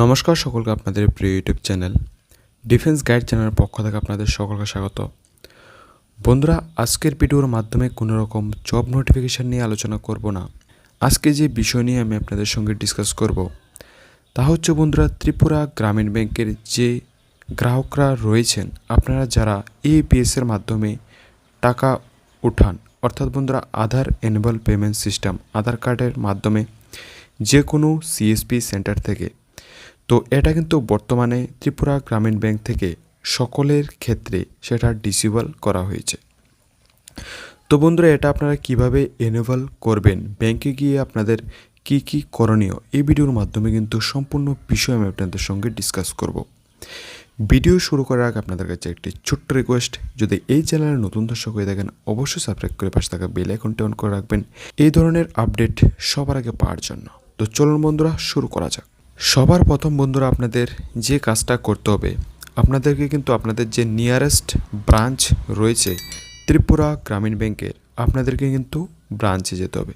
নমস্কার সকলকে আপনাদের প্রিয় ইউটিউব চ্যানেল ডিফেন্স গাইড চ্যানেলের পক্ষ থেকে আপনাদের সকলকে স্বাগত। বন্ধুরা, আজকের ভিডিওর মাধ্যমে কোনো রকম জব নোটিফিকেশান নিয়ে আলোচনা করব না। আজকে যে বিষয় নিয়ে আমি আপনাদের সঙ্গে ডিসকাস করব, তা হচ্ছে বন্ধুরা, ত্রিপুরা গ্রামীণ ব্যাংকের যে গ্রাহকরা রয়েছেন, আপনারা যারা এপিএসের মাধ্যমে টাকা উঠান, অর্থাৎ বন্ধুরা, Aadhaar enable payment system Aadhaar কার্ডের মাধ্যমে যে কোনো সিএসপি সেন্টার থেকে তো এটা কিন্তু বর্তমানে ত্রিপুরা গ্রামীণ ব্যাংক থেকে সকলের ক্ষেত্রে সেটা ডিসেবল করা হয়েছে। তো বন্ধুরা, এটা আপনারা কীভাবে এনেবল করবেন? ব্যাংকে গিয়ে আপনাদের কি কি করণীয়? এই ভিডিওর মাধ্যমে কিন্তু সম্পূর্ণ বিষয় আমি আপনাদের সঙ্গে ডিসকাস করব। ভিডিও শুরু করার আগে আপনাদের কাছে একটি ছোট্ট রিকোয়েস্ট যদি এই চ্যানেলে নতুন দর্শক হয়ে থাকেন, অবশ্যই সাবস্ক্রাইব করে পাশে থাকা বেল আইকনটি অন করে রাখবেন। এই ধরনের আপডেট সবার আগে পাওয়ার জন্য। তো চলুন বন্ধুরা, শুরু করা যাক। সবার প্রথম বন্ধুরা আপনাদের যে কাজটা করতে হবে, আপনাদেরকে কিন্তু আপনাদের যে নিয়ারেস্ট ব্রাঞ্চ রয়েছে ত্রিপুরা গ্রামীণ ব্যাংকের, আপনাদেরকে কিন্তু ব্রাঞ্চে যেতে হবে।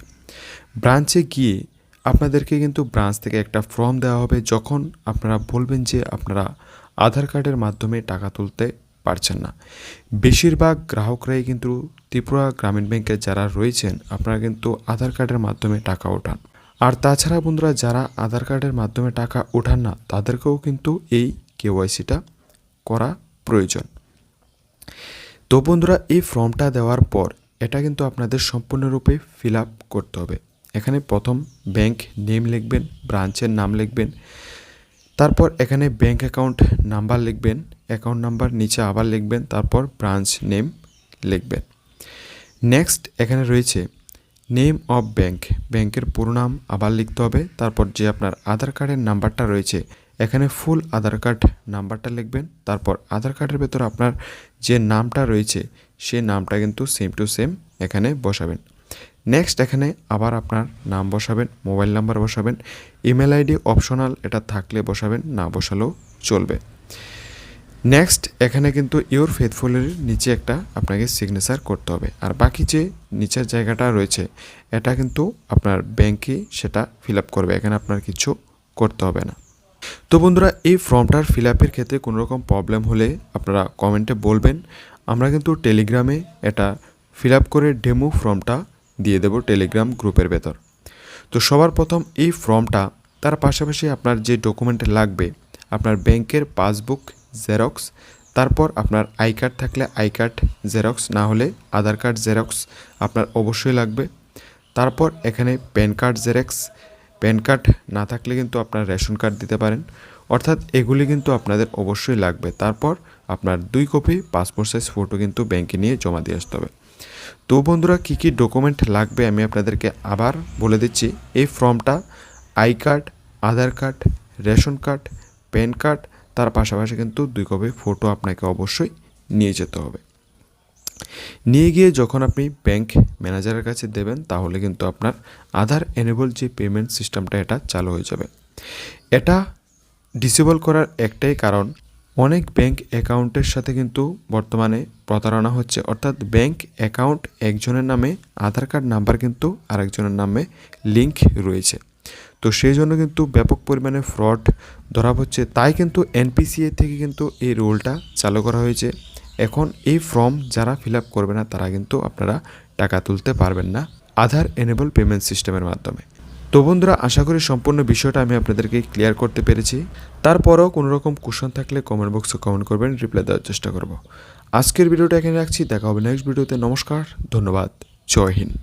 ব্রাঞ্চে গিয়ে আপনাদেরকে কিন্তু ব্রাঞ্চ থেকে একটা ফর্ম দেওয়া হবে, যখন আপনারা বলবেন যে আপনারা আধার কার্ডের মাধ্যমে টাকা তুলতে পারছেন না। বেশিরভাগ গ্রাহকরাই কিন্তু ত্রিপুরা গ্রামীণ ব্যাংকে যারা রয়েছেন, আপনারা কিন্তু আধার কার্ডের মাধ্যমে টাকা ওঠান। আর তাছাড়া বন্ধুরা, যারা আধার কার্ডের মাধ্যমে টাকা ওঠান না, তাদেরকেও কিন্তু এই কেওয়াইসিটা করা প্রয়োজন। তো বন্ধুরা, এই ফর্মটা দেওয়ার পর এটা কিন্তু আপনাদের সম্পূর্ণরূপে ফিল আপ করতে হবে। এখানে প্রথম ব্যাংক নেম লিখবেন, ব্রাঞ্চের নাম লিখবেন, তারপর এখানে ব্যাংক অ্যাকাউন্ট নাম্বার লিখবেন, অ্যাকাউন্ট নাম্বার নিচে আবার লিখবেন, তারপর ব্রাঞ্চ নেম লিখবেন। নেক্সট এখানে রয়েছে নেম অফ ব্যাংক। ব্যাংকের পুরো নাম আবার লিখতে হবে, তারপর যে আপনার আধার কার্ডের নাম্বারটা রয়েছে, এখানে ফুল আধার কার্ড নাম্বারটা লিখবেন, তারপর আধার কার্ডের ভেতর আপনার যে নামটা রয়েছে, সে নামটা কিন্তু সেম টু সেম এখানে বসাবেন। নেক্সট এখানে আবার আপনার নাম বসাবেন, মোবাইল নাম্বার বসাবেন ইমেল আইডি অপশনাল এটা থাকলে বসাবেন, না বসালেও চলবে। নেক্সট এখানে কিন্তু ইওর ফেথফুলের নিচে একটা আপনাকে সিগনেচার করতে হবে। আর বাকি যে নিচের জায়গাটা রয়েছে, এটা কিন্তু আপনার ব্যাংকে সেটা ফিল করবে। এখানে আপনার কিছু করতে হবে না। তো বন্ধুরা, এই ফর্মটার ফিল আপের ক্ষেত্রে কোনো রকম প্রবলেম হলে আপনারা কমেন্টে বলবেন। আমরা কিন্তু টেলিগ্রামে এটা ফিল করে ডেমো ফর্মটা দিয়ে দেবো টেলিগ্রাম গ্রুপের ভেতর। তো সবার প্রথম এই ফর্মটা তার পাশাপাশি আপনার যে ডকুমেন্ট লাগবে, আপনার ব্যাংকের পাসবুক জেরক্স তারপর আপনার আই কার্ড থাকলে আই কার্ড জেরক্স না হলে আধার কার্ড জেরক্স আপনার অবশ্যই লাগবে। তারপর এখানে PAN card xerox PAN card না থাকলে কিন্তু আপনার রেশন কার্ড দিতে পারেন। অর্থাৎ এগুলি কিন্তু আপনাদের অবশ্যই লাগবে। তারপর আপনার দুই কপি পাসপোর্ট সাইজ ফটো কিন্তু ব্যাংকে নিয়ে জমা দিয়ে আসতে হবে। তো বন্ধুরা, কী কী ডকুমেন্ট লাগবে আমি আপনাদেরকে আবার বলে দিচ্ছি। এই ফর্মটা I card Aadhaar card ration card PAN card তার পাশাপাশি কিন্তু দুই কপি ফটো আপনাকে অবশ্যই নিয়ে যেতে হবে। নিয়ে গিয়ে যখন আপনি ব্যাংক ম্যানেজারের কাছে দেবেন, তাহলে কিন্তু আপনার আধার এনেবল যে পেমেন্ট সিস্টেমটা এটা চালু হয়ে যাবে। এটা ডিসেবল করার একটাই কারণ, অনেক ব্যাংক অ্যাকাউন্টের সাথে কিন্তু বর্তমানে প্রতারণা হচ্ছে। অর্থাৎ ব্যাংক অ্যাকাউন্ট একজনের নামে আধার কার্ড নাম্বার কিন্তু আরেকজনের নামে লিংক রয়েছে। তো সেই জন্য কিন্তু ব্যাপক পরিমাণে ফ্রড ধরা হচ্ছে তাই কিন্তু এনপিসিএ থেকে কিন্তু এই রুলটা চালু করা হয়েছে। এখন এই ফর্ম যারা ফিল আপ করবে না, তারা কিন্তু আপনারা টাকা তুলতে পারবেন না আধার এনেবল পেমেন্ট সিস্টেমের মাধ্যমে। তো বন্ধুরা, আশা করি সম্পূর্ণ বিষয়টা আমি আপনাদেরকে ক্লিয়ার করতে পেরেছি। তারপরও কোনো রকম কোশ্চেন থাকলে কমেন্ট বক্সে কমেন্ট করবেন রিপ্লাই দেওয়ার চেষ্টা করব। আজকের ভিডিওটা এখানে রাখছি। দেখা হবে নেক্সট ভিডিওতে নমস্কার, ধন্যবাদ। জয় হিন্দ।